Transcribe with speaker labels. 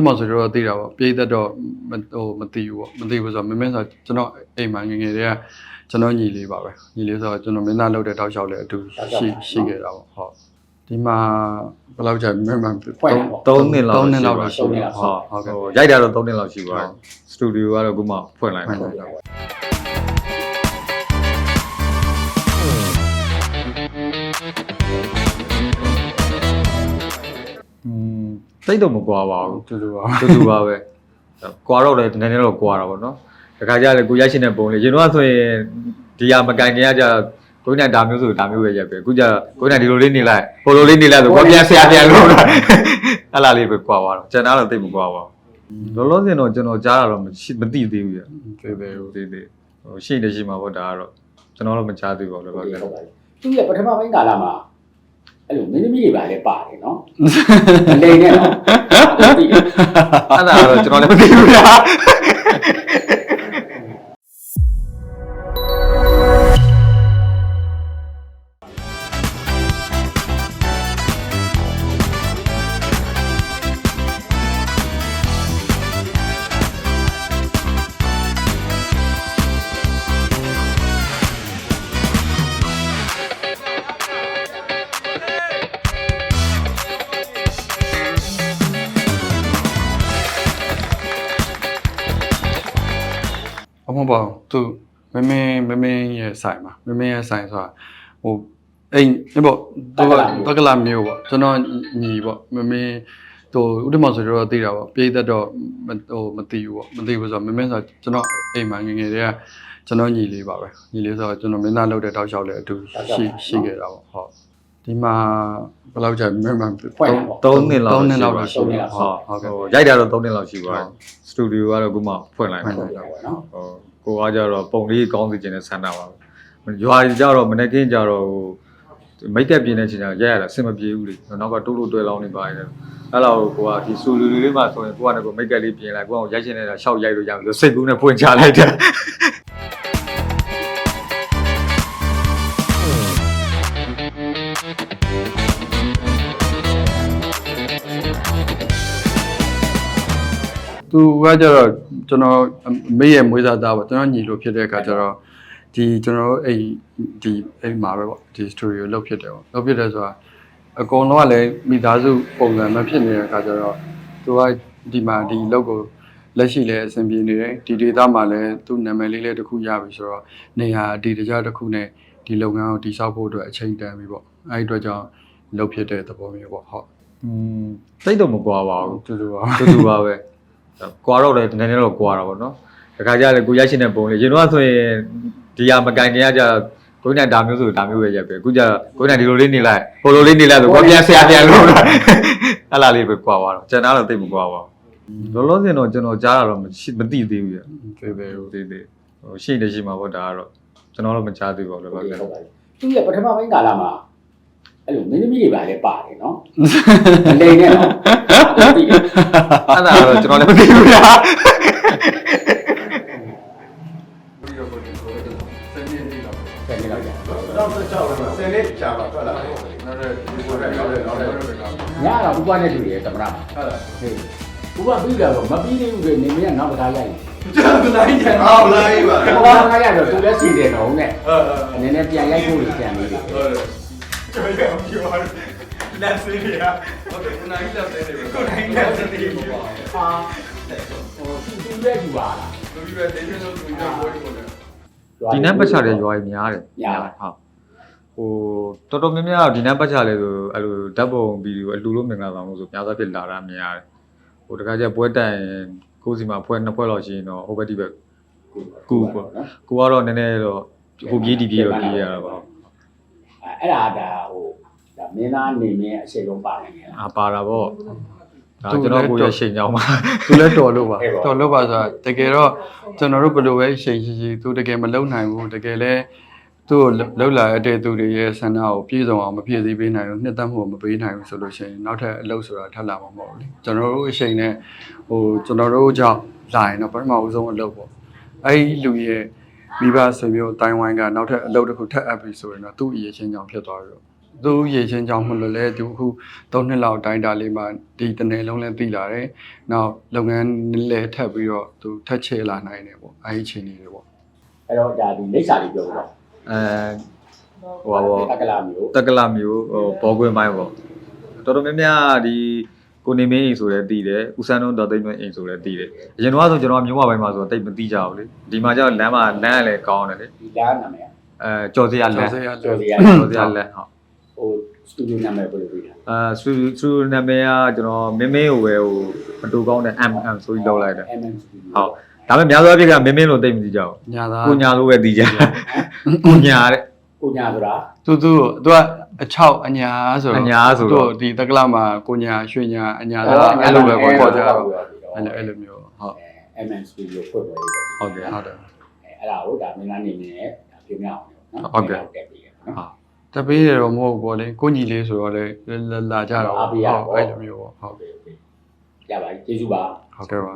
Speaker 1: တ္တမဆိုတော့သိတာပေါ့ပြိသက်တော့မဟိုမသိဘူးပေါ့မသိဘူးဆိုတော့မင်းမင်းဆိုကျွန်တော်အိမ်မှာငယ်ငယ်တည်းကကျွန်တော်ညီလေးပါပဲညီလေးဆိုတော့ကျွန်တော်မင်းသားလုပ်တဲ့တောက်လျှောက်လည်းအတူရှိရှိခဲ့တာပေါ့ဟုတ်ဒီမှာဘယ်လောက်ကြာမင်းမ
Speaker 2: ဖွဲ့တာပေါ့
Speaker 3: 3နှစ်လောက်
Speaker 1: 3နှစ်လောက်တော့ရှိ
Speaker 2: 3နှစ်
Speaker 1: ပြီ
Speaker 2: လောက်
Speaker 1: ဟုတ်ဟုတ်ကဲ့
Speaker 3: ဟိုရိုက်တာတော့3နှစ်လောက်ရှိပါပြီစတူဒီယိုကတော့ခုမှဖွင့်လိုက်
Speaker 1: မှ
Speaker 3: စိတ်တော့မကွာပါဘူး
Speaker 1: တူတူပါ
Speaker 3: တူတူပါပဲကွာတော့လည်းနည်းနည်းတော့ကွာတာပေါ့နော်တခါကျလည်းကိုရိုက်ရှင်တဲ့ပုံလေးရင်တော့ဆိုရင်ဒီဟာမကန်ခင်ကကြကိုနိုင်ဒါမျိုးဆိုဒါမျိုးပဲရက်ပဲအခုကျကိုနိုင်ဒီလိုလေးနေလိုက်ဟိုလိုလေးနေလိုက်ဆိုကိုပြန်ဆရာပြန်လို့အဲ့လားလေးပဲကွာသွားတော့ကျန်တာတော့သိပ်မကွာပါဘူးလောလောဆယ်တော့ကျွန်တော်ကြားတာတော့မရှိမသိသေးဘူးရ
Speaker 1: သေးသေးဘူး
Speaker 3: သေးသေးဟိုရှိနေရှိမှာပေါ့ဒါကတော့ကျွန်တော်တော့မကြားသေးပါဘူးလောလောဆယ်
Speaker 2: ဟုတ်ပါပြီသူရဲ့ပထမပိုင်းကာလမှာ အဲ့လိုမင်းသမီးတွေပါလဲပါတယ်နော်မလိန်နဲ့နော်ဟုတ်ပြီ
Speaker 3: အဲ့ဒါတော့ကျွန်တော်လည်းမသိဘူးဗျာ
Speaker 1: ဟုတ်ပါဘူးသူမင်းမင်းမင်းမင်းရဲ့ဆိုင်မှာမင်းမင်းရဲ့ဆိုင်ဆိုတာဟိုအိမ်ဟိပေါ့သူကတက္ကလာမျိုးပေါ့ကျွန်တော်ညီပေါ့မင်းမင်းဟိုဥဒ္ဓမောင်ဆိုတော့သိတာပေါ့ပြိသက်တော့မဟိုမသိဘူးပေါ့မသိဘူးဆိုတော့မင်းမင်းဆိုကျွန်တော်အိမ်မှာငယ်ငယ်တည်းကကျွန်တော်ညီလေးပါပဲညီလေးဆိုတော့ကျွန်တော်မင်းသားလုပ်တဲ့တောက်လျှောက်လည်းအတူရှိရှိခဲ့တာပေါ့ဟုတ် ဒီမှာဘယ်လောက်ကြာမင်းမ
Speaker 2: ဖွဲ့တာပေါ့
Speaker 3: 3နှစ်လောက်
Speaker 1: 3နှစ်လောက်တော့ရှိပြီ
Speaker 2: 3နှစ်လောက်
Speaker 1: ဟုတ်ဟုတ်ကဲ့
Speaker 3: ဟိုရိုက်တာတော့3နှစ်လောက်ရှိပါပြီစတူဒီယိုကတော့ခုမှဖွင့်လိုက်
Speaker 1: ဖွ
Speaker 3: တာ
Speaker 1: င့်လိုက်
Speaker 2: ဟုတ်ပါနော်
Speaker 3: ဟိုကိုကကြတော့ပုံလေးကောင်းစီခြင်းနဲ့ဆန္ဒပါပဲရွာကြီးကြတော့မနေ့ကင်းကြတော့ဟိုမိတ်ကပ်ပြင်းတဲ့ချိန်ကျရက်ရတာအဆင်မပြေဘူးလေနောက်ကတိုးလို့တွဲလောင်းနေပါတယ်အဲ့လောက်ကိုကဒီဆူလူလူလေးမှဆိုရင်ကိုကလည်းကိုမိတ်ကပ်လေးပြင်လိုက်ကိုကရိုက်ရှင်နေတာရှောက်ရိုက်လို့ရမယ်လို့စိတ်ကူးနဲ့ဖွင့်ချလိုက်တယ်
Speaker 1: သူကကြတော့ကျွန်တော်မေးရမွေးစားသားပေါ့ကျွန်တော်ညီလို့ဖြစ်တဲ့အခါကျတော့ဒီကျွန်တော်တို့အဲ့ဒီအဲ့မှာပဲပေါ့ဒီ story ကိုလုပ်ဖြစ်တယ်ပေါ့လုပ်ဖြစ်တယ်ဆိုတာအကုန်လုံးကလည်းမိသားစုပုံစံမဖြစ်နေတဲ့အခါကျတော့သူကဒီမှာဒီလုပ်ကိုလက်ရှိလည်းအဆင်ပြေနေတယ်ဒီဒေတာမှာလည်းသူ့နာမည်လေးလည်းတစ်ခုရပြီဆိုတော့နေရာဒီတကြတစ်ခုနဲ့ဒီလုပ်ငန်းကိုတည်ဆောက်ဖို့အတွက်အချိန်တန်ပြီပေါ့အဲ့ဒီအတွက်ကြောင့်လုပ်ဖြစ်တဲ့သဘောမျိုးပေါ့ဟုတ်
Speaker 3: อืมစိတ်တော့မကွာပါဘူး
Speaker 1: တူတူပါ
Speaker 3: တူတူပါပဲ ကွာတော့လည်းနည်းနည်းတော့ကွာတာပေါ့နော်တခါကျလည်းကိုရိုက်ရှင်တဲ့ပုံလေးရင်တော့ဆိုရင်ဒီဟာမကန်ခင်ကကြကိုနိုင်ဒါမျိုးဆိုဒါမျိုးပဲရက်ပဲအခုကျကိုနိုင်ဒီလိုလေးနေလိုက်ဟိုလိုလေးနေလိုက်ဆိုကိုပြန်ဆရာပြန်လို့အဲ့လားလေးပဲကွာသွားတော့ကျန်တာတော့သိပ်မကွာပါဘူးလောလောဆယ်တော့ကျွန်တော်ကြားတာတော့မရှိမသိသေးဘူးရ
Speaker 1: သေးသေးဘူး
Speaker 3: သေးသေးဟိုရှိနေရှိမှာပေါ့ဒါကတော့ကျွန်တော်တော့မကြားသေးပါဘူးလောလောဆယ်
Speaker 2: ဟုတ်ပါပြီသူရဲ့ပထမပိုင်းကာလမှာ အဲ့လိုမင်းသမီးတွေပါလဲပါတယ်နော်မလိန်နဲ့နော်ဟုတ်ပြီ
Speaker 3: အဲ့ဒါတော့ကျွန်တော်လည်းမသိဘူးဗျာ
Speaker 2: ဆက်နေတော့ကြာ
Speaker 4: တော့ဆက်ချောက်တော့ဆယ်နှစ်ကြာပါထွက်လာတယ်နောက်တဲ့ဒီပေါ်တဲ့နောက်တဲ့နောက်တဲ့နောက်တဲ့နောက်တဲ့
Speaker 2: ညတော့ဥပနဲ့တူရဲ့သမရမှာ
Speaker 4: ဟုတ်လား
Speaker 2: ဟေးဥပပြီးတော့မပြီးသေးဘူးလေနေမင်းကနောက်တစ်ခါရိုက်
Speaker 4: ကြာမလိုက်ကြအော်လိုက်ပါ
Speaker 2: တယ်ဟောခါရတော့သူလည်းစီတယ်တော့နဲ့
Speaker 4: ဟုတ်ဟုတ်
Speaker 2: အနေနဲ့ပြန်ရိုက်ဖို့ကြံနေတယ်
Speaker 4: ဟုတ် ကျွန်တော်ပြောပြပါလက်စင်းရဟုတ်တယ်ခုနကလက်စင်းတွေခုနကလက်စင်းတွေပေါ့
Speaker 2: ဟာဟိုသူသူရဲ့ယူပါလား
Speaker 4: သူပြီးပဲတင်းတင်းလို့သူပြီးတော့ဘောဒီပေါ်တယ်
Speaker 3: ဒီနန်းပတ်ချတဲ့ရွာကြီးများတယ်
Speaker 2: ညာ
Speaker 3: ဟုတ်ဟိုတော်တော်များများဒီနန်းပတ်ချလဲဆိုအဲ့လိုဓာတ်ပုံဗီဒီယိုအလူလို့မင်္ဂလာဆောင်လို့ဆိုများသောဖြစ်လာတာမြင်ရတယ်ဟိုတခါကျပွဲတိုင်ကိုယ်စီမှာပွဲနှစ်ပွဲလောက်ရှိရင်တော့ဟိုဘက်ဒီဘက်ကူပေါ့ကိုကတော့နည်းနည်းတော့ဟိုပြေးဒီပြေးတော့ပြေးရတာပါ
Speaker 2: အဲ့ဒါဒါဟိုဒါမင်းသားနေမင်းအချိန်လုံးပါနေတယ်
Speaker 3: အာပါတာပေါ့ဒါကျွန်တော်ကိုရရှိန်ကြောင်းပါ
Speaker 1: သူလည်းတော်လို့ပါ
Speaker 2: အေးပါ
Speaker 1: တော်လို့ပါဆိုတာတကယ်တော့ကျွန်တော်တို့ဘယ်လိုပဲရှိန်ရှိရှိသူတကယ်မလုံနိုင်ဘူးတကယ်လဲသူ့ကိုလှုပ်လာတဲ့သူတွေရဲ့ဆန္ဒကိုပြည့်စုံအောင်မပြည့်စည်ပေးနိုင်ဘူးနှစ်သက်မှုကိုမပေးနိုင်ဘူးဆိုလို့ရှိရင်နောက်ထပ်အလုပ်ဆိုတာထပ်လာမှာမဟုတ်ဘူးလေကျွန်တော်တို့အချိန်နဲ့ဟိုကျွန်တော်တို့ကြောင့်လာရင်တော့ပထမဦးဆုံးအလုပ်ပေါ့အဲ့ဒီလူရဲ့ မိဘဆွေမျိုးအတိုင်းဝိုင်းကနောက်ထပ်အလုပ်တစ်ခုထပ်အပ်ပြီဆိုရင်တော့သူ့အရေးချင်းကြောင့်ဖြစ်သွားပြီတော့သူရေချင်းကြောင့်မလို့လဲသူအခု3နှစ်လောက်တိုင်းတာလေးမှာဒီတနယ်လုံးလဲတည်လာတယ်။နောက်လုပ်ငန်းလည်းထပ်ပြီးတော့သူထပ်ချဲလာနိုင်တယ်ပေါ့။အဲဒီအချိန်လေးတွေပေါ့
Speaker 2: အဲ့တော့ဒါဒီလိပ်စာလေးပြောတော့
Speaker 3: အဲဟိုပါဘော
Speaker 2: တက္ကလာမျိုး
Speaker 3: တက္ကလာမျိုးဟိုဘောကွင်းပိုင်းပေါ့တော်တော်များများဒီ ကိုနေမင်းအိမ်ဆိုလဲတည်တယ်ဦးစန်းတို့တော်သိမ်းမင်းအိမ်ဆိုလဲတည်တယ်အရင်တော့ဆိုကျွန်တော်ကမြို့မပိုင်းမှာဆိုတော့တိတ်မသိကြဘူးလေဒီမှာကျတော့လမ်းမှာလမ်းကလည်းကောင်းတယ်လေ
Speaker 2: ဒီလားနာမည်
Speaker 3: အဲကြော်စရာ။လမ်း
Speaker 1: ကျော်စရာ
Speaker 2: ကျော်စီရ
Speaker 3: ကြော်စရာလမ်းဟုတ်
Speaker 2: ဟိုစတူဒီယိုနာမည်ဘယ်လိုပြတာ
Speaker 3: အဲစတူစတူနာမည်ကကျွန်တော်မင်းမင်းကိုပဲဟိုမတူကောင်းတဲ့ MM ဆိုပြီးလောက်လိုက်တယ်
Speaker 2: MM Studio
Speaker 3: ဟုတ်ဒါပေမဲ့များသောအားဖြင့်ကမင်းမင်းလို့တိတ်မသိကြဘူး
Speaker 1: ညာသား
Speaker 3: ကိုညာလို့ပဲသိကြကိုညာတဲ့
Speaker 2: ကိုညာဆိုတာ
Speaker 1: သူသူသူက အချောက်အညာဆိုတော့
Speaker 3: အညာဆိုတော့
Speaker 1: သူဒီတက္ကလာမှာကိုညာရွှေညာအညာသားအဲ့လိုပဲပေါ့ခေါ်ကြတော့အဲ့လိုအဲ့လိုမျိုးဟုတ်
Speaker 2: MM Studio ဖွင့်ပေါ်လေးပေါ့
Speaker 3: ဟုတ်ကဲ့
Speaker 1: ဟုတ်တယ်
Speaker 2: အဲ့ဒါကိုဒါမင်းသားနေနေဒါပြမြောက်အောင်နော်
Speaker 3: ဟုတ်ကဲ့
Speaker 2: တက်ပြီးနော်
Speaker 3: ဟုတ်
Speaker 1: တပေးရတော့မဟုတ်ဘူးပေါ့လေကိုညီလေးဆိုတော့လေလာလာကြတော့
Speaker 2: အားပေးရ
Speaker 1: ဟုတ်
Speaker 2: ပေါ့
Speaker 1: အဲ့လိုမျိုးပေါ့ဟုတ်
Speaker 2: ဟုတ်ကဲ့ရပါပြီကျေးဇူးပါ
Speaker 1: ဟုတ်ကဲ့ပါ